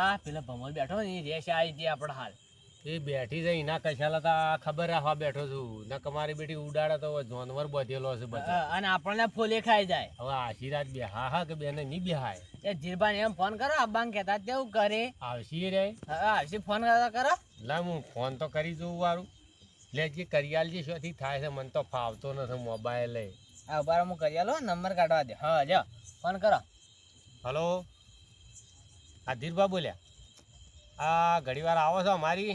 કાકા પેલા ભમર બેઠો ને એ રેસ આવી હતી આપણે હાલ. એ બેઠી છે એના કશાલા તો આ ખબર રાખવા બેઠો છું. ના તમારી બેટી ઉડાડે તો જોનવર બધેલો છે બધા. અને આપણને ફૂલે ખાઈ જાય. હવે આશીર્વાદ બે હા હા કે બેને નહીં બેહાય? એ જીરબાન એમ ફોન કરો અબ્બાને કહેતા તેવું કરે. આવશી રે. આવશી ફોન કરતા કરો. લા હું ફોન તો કરી જોઉં વારું. લે જે કરિયાલ જે શોથી થાય છે મને તો ફાવતો નથી મોબાઈલ લઈ હા ઊભા હું કરિયાલો નંબર કાઢવા દે. હા જો ફોન કરો. હલો આ ધીરભા બોલ્યા આ ઘડી વાર આવો છો અમારી?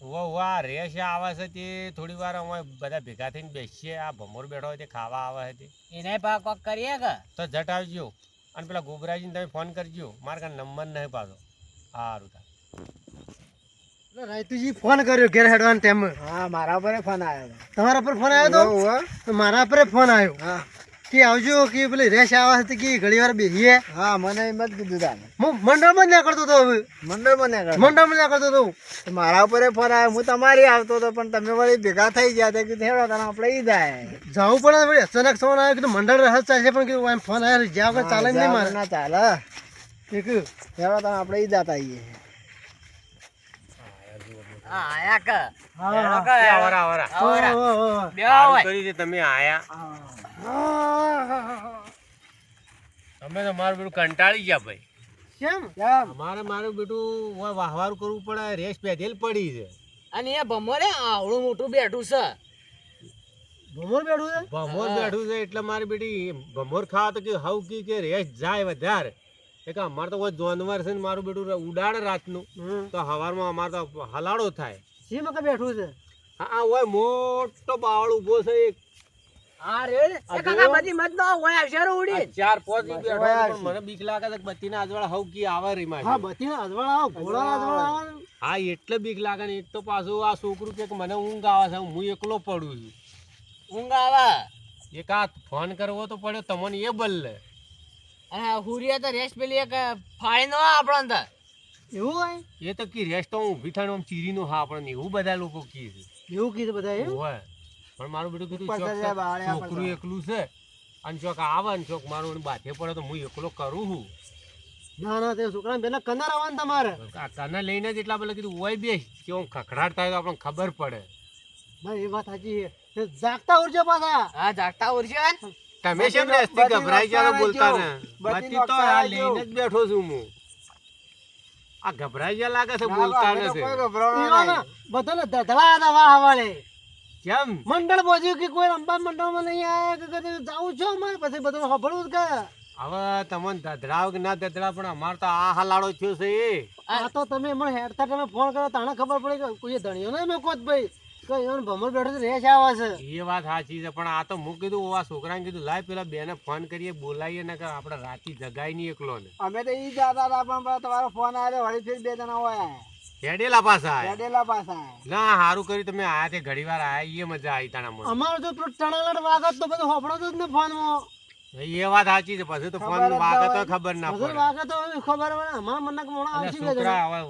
વો વાહ રેશ આવે છે તે થોડી વાર અમે બધા ભેગા થઈને બેસીએ. આ ભમોર બેઠો હોય તે ખાવા આવે છે તે. એને પા કોક કરીએ કે? તો જટ આવજો. અને પેલા ગોબરાજીને તમે ફોન કરજો. મારા કાંઈ નંબર નહીં પાછો સારું તા રાયતુજી ફોન કર્યો ઘેર હેડવાન ટાઈમ હા મારા પર ફોન આવ્યો તમારા પર ફોન આવ્યો તો? તો મારા પર ફોન આવ્યો. હા. કે આવજો કે પેલી રેશ આવે છે કે ઘણી વાર બેસીએ હા મને એમ જ કીધું તાને હું મંડળમાં કરતો હતો હવે. મંડળમાં ના કરતા. મંડળમાં ના કરતો હતો તો મારા ઉપર ફોન આવ્યો હું તમારી આવતો હતો પણ તમે વળી ભેગા થઈ ગયા તો કીધું હેડો તને આપણે ઈ જાય. જવું પડે વળી અચાનક ફોન આવ્યો કીધું મંડળ રહસ ચાલશે. પણ કીધું એમ ફોન આવ્યો જ્યાં વગર ચાલે નહીં મારે. ના ચાલે. કીધું હેડો તને આપણે ઈ જતા આવીએ હા આયા કે તમે અમે તો મારું બેટું કંટાળી ગયા ભાઈ. કેમ? મારું બેટું વાહવારું કરવું પડે રેસ પેધેલ પડી છે. અને એ ભમોરે આવડું મોટું બેઠું છે. ભમર બેઠું છે? ભમોર બેઠું છે એટલે મારી બેટી ભમોર ખાવા તો કે હવ કી કે રેસ જાય વધારે. કે અમારે તો કોઈ જાનવર છે ને મારું બેટું ઉડાડે રાતનું. તો હવારમાં અમારે તો હલાડો થાય. શી મકે બેઠું છે. હા આ મોટો બાવળ ઊભો છે એક. હા રે કાકા બધી મત નો ઉડી ચાર પાંચ બેઠો પણ મને બીક લાગે છે કે બત્તીના અજવાળા હવ કી આવે રી હા મારી બધી અજવાળ આવો ઘોડા અજવાળ. આવે. હા એટલે બીક લાગે ને એક તો પાછું આ છોકરું કે મને ઊંઘ આવે છે હું એકલો પડું છું. ઊંઘ આવે? એક આ ફોન કરવો તો પડ્યો તમને એ બદલે અને હુરિયા તો રેસ્ટ પેલી એક ફાળી નો આપણો અંદર એવું હોય? એ તો કી રેસ્ટ હું ઊભી થઈને આમ ચીરીનું હા પણ એવું બધા લોકો કી છે. એવું કીધું બધા એમ? હોય. પણ મારું બેટું કીધું છોકરું એકલું છે અને ચોક આવે ને ચોક મારું એને બાથે પડે તો હું એકલો કરું છું ના ના તે છોકરા પેલા કનાર આવવાનું તમારે. આ લઈને જ એટલા પેલા કીધું હોય બે કે હું ખખડાટ થાય તો આપણને ખબર પડે. ના એ વાત સાચી છે. જાગતા ઉર્જો પાછા. હા જાગતા ઉર્જો તમે શેમ રેસ્તી ગભરાઈ ગયા બોલતા ને બધી તો આ લઈને જ બેઠો છું હું. આ ગભરાઈ ગયા લાગે છે ના, બોલતા નથી. બધાને ધધડા હતા વાહ વાળે. કેમ? મંડળ પહોંચ્યું કે કોઈ અંબા મંડળમાં નહીં આયા કે જાઉં છો અમારે? પછી બધું ખબરું કે. હવે તમને ધધડાવ કે ના ધધડાવ પણ અમાર તો આ હાલાડો થયો છે. આ તો તમે હમણાં હેડતા તમે ફોન કરો તાણે ખબર પડી કે કોઈ ધણીઓ નહીં મેં કોત ભાઈ. કે એનો ભમર બેઠો રેસ આવે છે. એ વાત સાચી છે પણ આ તો હું કીધું આ છોકરાને કીધું લાય પેલા બેને ફોન કરીએ બોલાવીએ ને આપણે રાતી જગાય નહીં એકલો ને અમે તો ઈ જતા હતા પણ તમારો ફોન આવ્યો વળી ફેર બે જણા હોય. હેડેલા પાછા આયા. રેડેલા ના સારું કર્યું તમે આયા તે ઘડી વાર આયા એ મજા આવી તાણા મને અમારો પેલો વાગત તો બધું હોપડો જ ને ફોનમાં. એ વાત સાચી છે પછી તો ફોન ખબર જ ના વાગે તો હોય. ખબર ના પડે. વાગે ખબર પડે. અમારા મને મોડા મોણા આવશે છોકરા હવે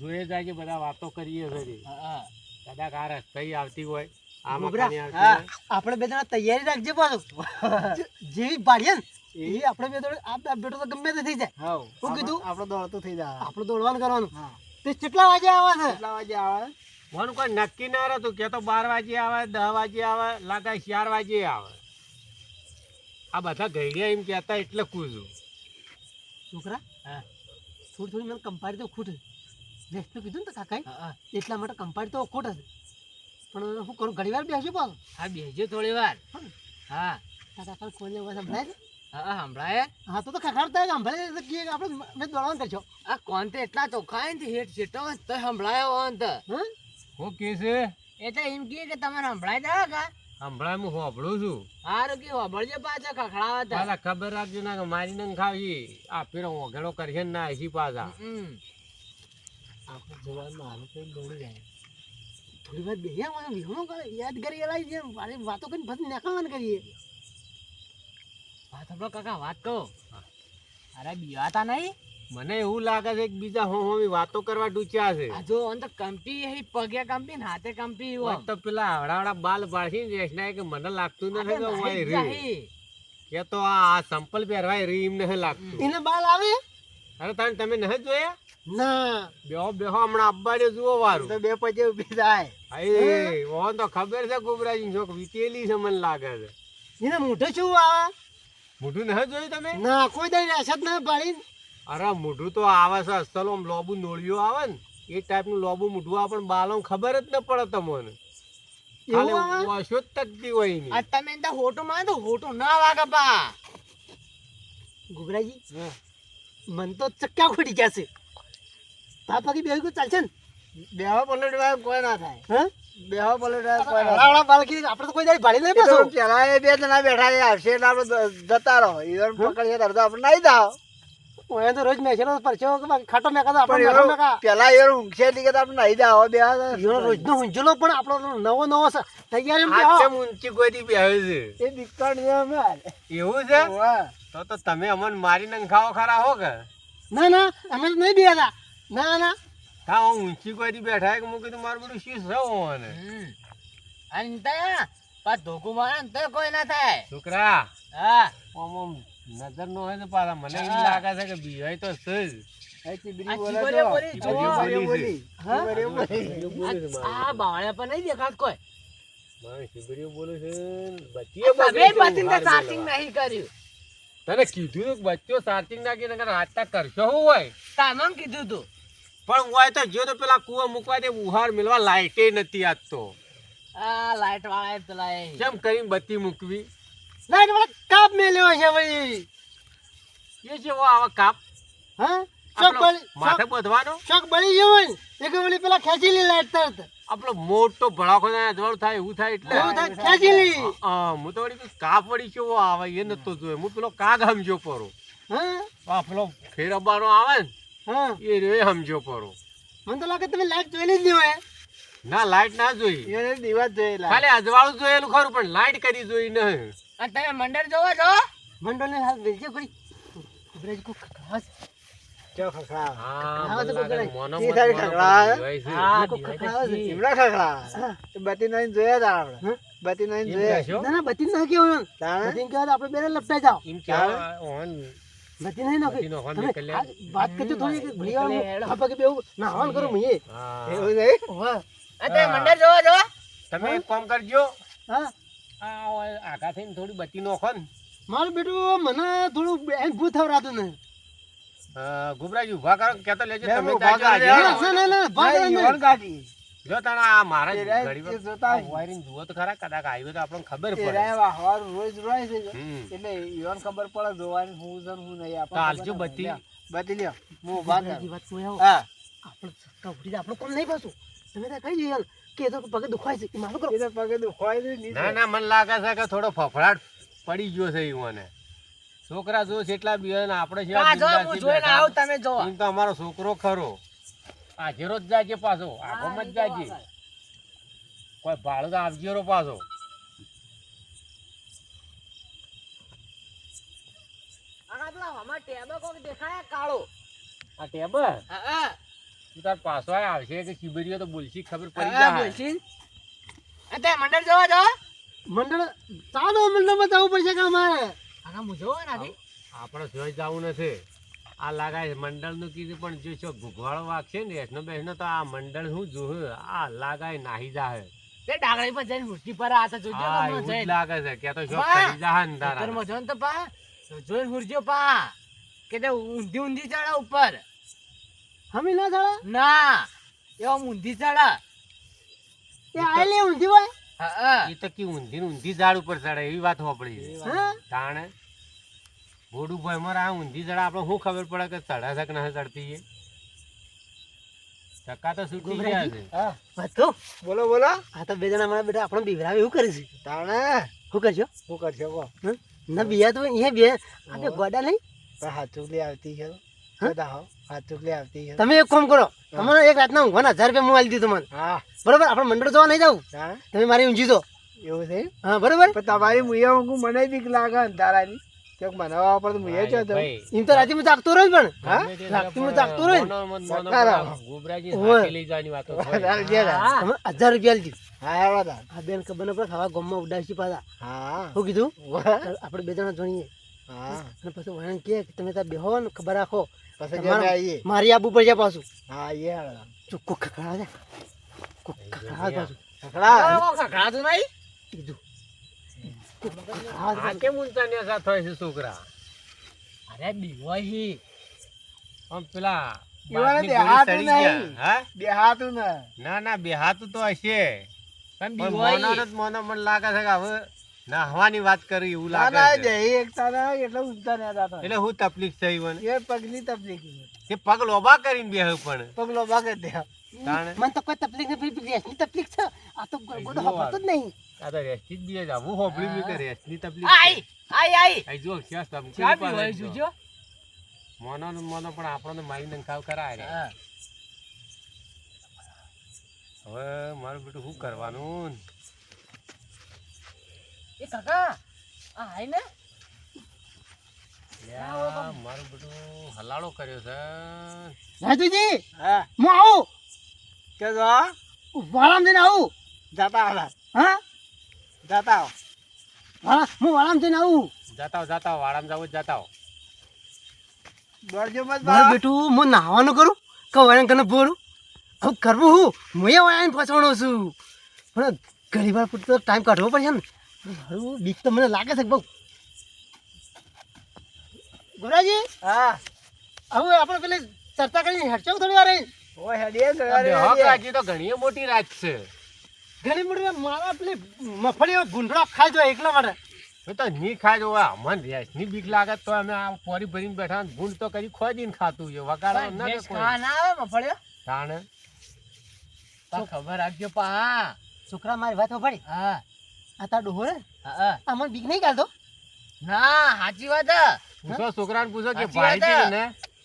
જોઈએ જાય કે બધા વાતો કરીએ છે. હા. કદાચ આ રસ્તા આવતી હોય. આપણે બે જણા તૈયારી રાખજે પાછું. જેવી પાડીએ ને એ? આપણે બે જણા બેટો તો ગમે તે થઈ જાય. શું કીધું? આપણે દોડતું થઈ જાય. આપણે દોડવાનું કરવાનું. તે કેટલા વાગે આવે છે? કેટલા વાગે આવે? મને કોઈ નક્કી ના રહેતું કે તો બાર વાગે આવે દસ વાગે આવે લાગે ચાર વાગે આવે. આ બધા ગઈડિયા એમ કહેતા એટલે કૂદું છોકરા હા. થોડી થોડી મને કંપારી તો ખૂટ. રેસ તો કીધું ને કાકાએ હા એટલા માટે કંપાડી તો ખોટ હશે. પણ હું કરું ઘણી વાર બેસજો પાછું હા બેસજો થોડી વાર. હા કાકા કોઈને અવાજ સંભળાય? હા સંભળાય. હા તો તો ખખાડતા સંભળાય તો કે આપણે મેં દોડવાનું કરશો. આ કોણ તે? એટલા ચોખ્ખા ને હેઠ છેટો તો સંભળાયો હોન તો. હું કે છે? એટલે એમ કહે કે તમારે સંભળાય દા કા સંભળાય હું હોભળું છું. હારું કે હોભળજો પાછા ખખડાવા તા. ખબર રાખજો ના કે મારી નંગ ખાવી. આ પેલો ઓઘેડો કરશે ને ના એસી પાછા. હમ. આપણે જોવાનું હારું કઈ દોડી જાય. થોડી વાર બેહ્યા મને વિહણો કરે યાદ કરી એલાય છે મારી વાતો કરીને પછી નીકળવાનું કરીએ. વાત સાંભળો કાકા વાત કહો. અરે બીવાતા નહીં? મને એવું લાગે છે કે બીજા હું હું વાતો કરવા ડૂચ્યા છે. આ જો અંત કંપી એ પગે કંપી ને હાથે કંપી હોય તો પેલા આવડાવડા બાલ પાડી ને જેસના કે મને લાગતું નથી કે હું અહીં કે તો આ સંપલ પહેરવાય રીમ નથી લાગતું. એને બાલ આવે? અરે તાન તમે નહીં જોયા? ના. બેહો બેહો હમણાં અબ્બા ને જુઓ વારું. તો બે પછી ઊભી થાય. અરે ઓન તો ખબર છે ગુબરાજી છોક વીતેલી છે મને લાગે છે. એને મોઢું શું આવે? મોઢું નહીં જોયું તમે? ના કોઈ દઈ અસત ના પાડી અરે મોઢું તો આવે છે. અસલો આમ લોબુ નોળિયું આવે ને એ ટાઈપનું લોબુ મોઢું આવે પણ બાલો ખબર જ ન પડે તમને. એવું તકતી હોય. તમે તો હોટું માં તો હોટું ના વાગે પા ગુબરાજી હા. મન તો ચક્કા ખોટી ગયા છે. પાપા કી બેહી ચાલશે ને? બેહો પલટવા કોઈ ના થાય. હા? બેહો પલટવા કોઈ ના થાય. બાળકી આપણે તો કોઈ દાડી ભાડી નહીં પાછો. પેલા એ બે જણા બેઠા એ આવશે એટલે આપણે જતા રહો. ઈવન પકડીએ ત્યારે તો આપણે નાઈ દાવ ઓય તો રોજ મેચેલો પરચો કે બાકી ખાટો મેકા તો આપણે મેકા મેકા પેલા એ ઊંઘશે એટલે કે આપણે નાઈ દાવ બે ઈવનો રોજનો હુંજલો પણ આપણો નવો નવો છે તૈયાર એમ આ કે કેમ ઊંચી ગોતી બેહે છે? એ દીકણ છે અમાર એવું છે? વાહ તો તો તમે અમને મારી નંખાવો ખરા હો કે? ના ના અમે તો નહીં બેહતા ના ના. હા હું ઊંચી ગોતી બેઠા કે મૂકી કીધું મારું બધું શું છે. અને? તયા પા ધોકું મારે તો કોઈ ના થાય. છોકરા હા. ઓમ નજર નો હોય તો પાછા મને એમ લાગે છે કે બીવાય તો છે જ. આ નહીં દેખાત કોઈ? બોલું છે બચીએ. નહીં કર્યું. તને કીધું તું કે બચ્ચો ચાર્જિંગ નાખી નકર હાથતા કરશો શું હોય? તામમ કીધું તું? પણ હોય તો જો તો પેલા કુવા મૂકવા દે ઉહાર મેળવા લાઈટે નથી આજ તો. આ લાઈટ વાળા પેલા. કેમ કરીને બત્તી મૂકવી? લાઈટ વાળા કાપ મેલ્યો છે ભાઈ. એ જેવો આવા કાપ. હા? શોક બળી માથે બધવાનો? શોક બળી ગયો એક વળી પેલા ખેંચી લે લાઈટ તરત. આપણો મોટો ભડાકો ને અજવાળું થાય એવું થાય એટલે. હા હું તો વળી કાપ વળી કેવો આવે એ નતો જોયો. હું પેલો કાગ સમજો પરો. હા? પેલો ફેરબાનો આવે ને હા. એ રે સમજો પરો. મને તો લાગે તમે લાઈટ જોયેલી જ નહીં હોય. ના લાઈટ ના જોઈ. એને દીવા જોયેલા. ખાલી અજવાળું જોયેલું ખરું પણ લાઈટ કરી જોઈ નહીં. અને તમે મંડળ જોવો છો? મંડળ ને હાલ વેચે કરી બ્રેજ કો ખાસ ચો. હા મને લાગે મોનો જોયા તા આપણે. જોયા. ના ના કેવું આપણે બેને લપટાઈ એમ ઓન નહીં નાખી તમે. વાત કરજો થોડી ભૂલી કરું એવું મંડળ એક કામ કરજો. હા. આ થઈને થોડી બત્તી નોખો ને મારું બેટું મને થોડું બેન ભૂત થવરાતું નહીં ગુબરાજી ઊભા કરો કેતો લેજો તમે. જો તણા આ મારા વાયરિંગ જુઓ તો ખરા કદાચ આવ્યો તો આપણને ખબર પડે વાહવારું રોજ રોય છે એટલે ઈવન ખબર પડે જોવાની હું છે હું નહીં. આપણને તો હાલજો. પડે. બત્તી લ્યો. હું ઊભા કર હા. આપણે જાય આપણું કોમ નહીં પાછું તમે તો કઈ જઈએ કે તો પગે દુખાય છે કે મારું કરો પગે દુખાય છે ના ના મને લાગે છે કે થોડો ફફડાટ પડી ગયો છે ઈવોને છોકરા જો જેટલા બી ને આપણે જોઈને આવું તમે જોવો. એમ તો અમારો છોકરો ખરો. આજેરો જ જાજે પાછો આગોમાં જ જાજે. કોઈ ભાડું તો આપજે રો પાછો. આ આ ટેબર તું તાર આવશે કે શિબરીઓ તો બોલશી ખબર પડી જાય. બોલશી. અને મંડળ ચાલો મંડળ ચાલો મંડળમાં જવું પડશે કે અમારે? આના હું નથી આપણે જોઈ જવું નથી. આ લાગાય મંડળનું કીધું પણ જો છો ભૂગવાળો વાગશે ને એસનો બેસનો તો આ મંડળ હું જોયું આ લાગાય નાહી જાહે. તે ડાગડી પર જઈને હુરકી પર આ તો જોજો હા તમને એવું જ જઈને. લાગે છે કે તો શોખ કરી જાહે ને તારા. ખેતરમાં તો પા જોઈને હુરજો પા. કે તે ઊંધી ઊંધી ચડે ઉપર. હમી ના ના એવો ઊંધી ચડે. એ ઊંધી હોય? હા હા. એ તો કી ઊંધી ઊંધી ઝાડ ઉપર ચડે એવી વાત હોપડી હા? તાણે? બોડું ભાઈ મારા આ ઊંધી ઝાડ આપણે શું ખબર પડે કે ચડા છે કે નથી ચડતી એ ચક્કા તો છૂટી ગયા છે. હા. વાત બોલો બોલો. આ તો બે જણા મારા બેટા આપણને બિવરાવે એવું કરી છે? તાણે. શું કરજો શું કરશો કહો ના બિયા તો અહીંયા બે. આપણે ગોડા નહીં? પણ હાથુકલી આવતી છે. બધા આવતી તમે એક કામ કરો. તમારે એક રાતના ઊંઘવાના હજાર રૂપિયા મોબાઈલ દીધો તમને હા. બરોબર? આપણે મંડળ જોવા નહીં જવું તમે મારી ઊંઘી દો એવું છે? હા બરોબર? તમારી મુયા ઊંઘું મને બીક લાગે અંધારાની. તો મુયે એમ તો રાતે હું? પણ હા? હું ગોબરાજી હાથી લઈ જવાની વાતો. હા. હજાર રૂપિયા હા આ બેન ખબર ન પડે હવા ગામમાં પાછા. હા. કીધું? આપણે બે જણા જોણીએ. હા. અને પછી વણ કે તમે ત્યાં બેહો ને ખબર રાખો. પછી મારી આબુ પર જાય પાછું. હા એ હેડો. ચોખ્ખો ખખડા છે. કોક ખખડા ખખડા. ખખડાતું નહીં કીધું કોક આ કેમ ઊંચા નેસા થાય છે છોકરા. અરે બીવાહી. આમ પેલા ઈવાને બાપની દેહાતું ગોળી સડી નહીં. ગયા. હા? બેહાતું ને ના ના બેહાતું તો હશે. પણ પણ બીવાહી. મોનો જ મોનો મને લાગે છે કે હવે નાહવાની વાત કરી એવું લાગે છે. એકતા ના એટલે ઊંચા ને હતા એટલે હું તકલીફ થઈ મને? એ પગની તકલીફ એ પગ લોબા કરીને બેહ પણ. પગ લોબા કરી દે. મને તો કોઈ તકલીફ નથી તકલીફ છે. આ તો ગોડો હપાતો જ નહીં. આ તો રેસ્ટી જ બીએ જાવું હોબળી મી કે રેસ્ટની તકલીફ આઈ આઈ આઈ. આઈ જો ક્યાં ચા બી હોય જોજો. મોનો ને મોનો પણ આપણને મારી નંખાવ કરાય રે હવે મારું બેટું શું કરવાનું? એ કાકા આ આઈ ને. મારું બધું હલાળો કર્યો છે. રાજુજી હું. આવું. કે વાળામ જઈને આવું. જતા હા? જાતા. વાળા હું વાળામ જઈને આવું. જાતાઓ જાતાઓ વાળામ જાવ જાતાઓ. દોડજો મત મારું. બેટું હું નાહવાનું કરું? કે વળણ કને બોલું હવે કરવું હું? હું એ વળાને ફસવાનો છું. પણ ઘણી વાર પૂરતો ટાઈમ કાઢવો પડશે ને. મારું બીક તો મને લાગે છે કે બહુ. ગુરાજી? હા. હવે આપણે પેલી ચર્ચા કરીને હેડચો થોડી વાર. ઓય હેડીએ. તો ઘણી મોટી રાત છે. ઘણી મોટી મારા પેલી મફળીઓ ગુંડળો ખાઈ જો એકલા માટે. એ તો ની ખાય જો અમને રેસની બીક લાગે તો અમે આ પોરી ભરીને બેઠા ગુંડ તો કરી ખોજીને ખાતું છે વગાડવા ના આવે મફળીઓ? તાણે? તો ખબર રાખજો પા. છોકરા મારી વાત પડી હા. આ તાર ડોહો ને હા, હા. આ બીક નહીં કાઢતો? ના સાચી વાત હે. પૂછો છોકરાને પૂછો કે ભાઈ છે ને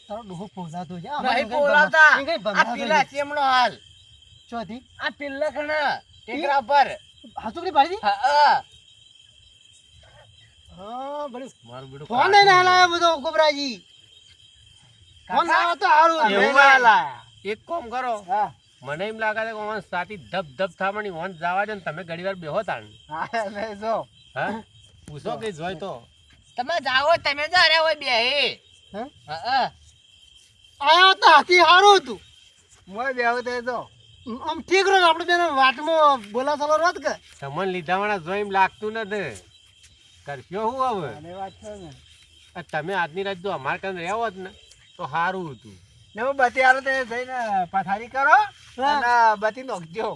તારો ડોહો પોસાતો છે. નહીં બોલાવતા. આ પેલા ચેમનો હાલ. ચોથી? આ પેલા કણ. ટેકરા પર. હાથુકડી પાડી દી હા, હા. હા મારું બેટું ફોન નહીં ના બધો ગોબરાજી ફોન ના તો હારું. એવું એક કોમ કરો. હા. મને એમ લાગે છે કે ઓન સાથી ધબ ધબ થામણી ઓન જવા દે ને તમે ઘડી વાર બેહો તાણ. હા લે જો. હા? પૂછો કે જોઈ તો. તમે જાઓ તમે જ અરે હોય બે. હા? હા. આયો તો હાથી સારું હતું. મોય બેહો તે જો. આમ ઠીક રહ્યો આપણે બેને વાતમાં બોલા ચાલો રોત કે? તમને લીધા વાળા જોઈમ એમ લાગતું નથી. કરશો હું હવે? અને વાત છે ને. તમે આજની રાત જો અમારે કંઈ રહેવો જ ને તો સારું હતું. ને હું બતી આલો તે જઈને પથારી કરો અને બતી નોખજો.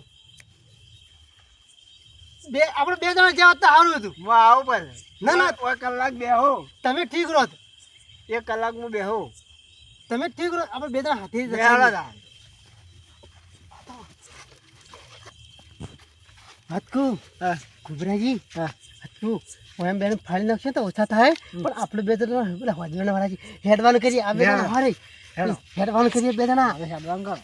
બે આપણે બે જણા જ્યાં હોત તો સારું હતું. હું આવું પડે ના, ના. કલાક બેહો. તમે ઠીક રહો. એક કલાક હું બેહો. તમે ઠીક રહો. આપણે બે જણા હાથી જ રખાઈએ. તા. હાથકુ. હા ગુબરાજી હા હાથકુ. હું એમ બેન ફાડી નાખશે તો ઓછા થાય પણ આપણે બે જણા પેલા વાજવાના વાળા છે હેડવાનું કરીએ આ બે. જણા હારે. હેડવાનું કરીએ બે જણા હવે હેડવાનું કરો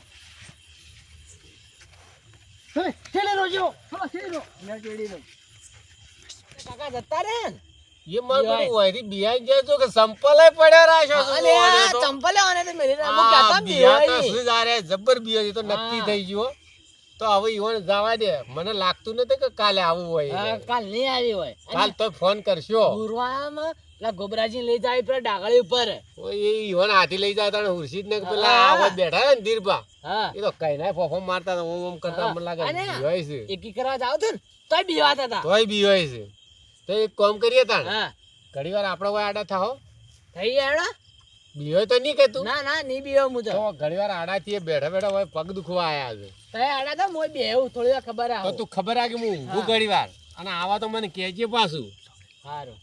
મેં કાકા જતા બેવાઈ. શું જ આ રે, જબ્બર બિયા છે, એ તો? નક્કી થઈ ગયો તો હવે ઈવન જવા દે. મને લાગતું નથી કે કાલે આવું હોય કાલ નહીં આવી હોય. કાલ તો ફોન કરશો. ગુરવામાં પેલા ગોબરાજી લઈ જાય પેલા ડાગળી ઉપર. એ ઈવન હાથી લઈ જાય તને હુરશીદ ને પેલા હા. બેઠા ને ધીરભા એ તો કઈ ના ફોફો મારતા ઓમ ઓમ કરતા મને લાગે બીવાય છે. એકી કરવા જાવ તો તોય બીવાતા હતા. તોય બીવાય છે. તો એક કામ કરીએ તાણ. ઘડી વાર આપણો આડા થાઓ થઈ ગયા બીવાય તો નહીં કહેતું ના ના નહીં બીયો હું તો ઘણી વાર આડા થી બેઠા બેઠા હોય પગ દુખવા આયા છે. તય આડા તો મોય બેહું થોડી વાર ખબર તો તું ખબર આ કે હું ઊંઘું ઘણી વાર અને આવા તો મને કહેજે પાછું. સારું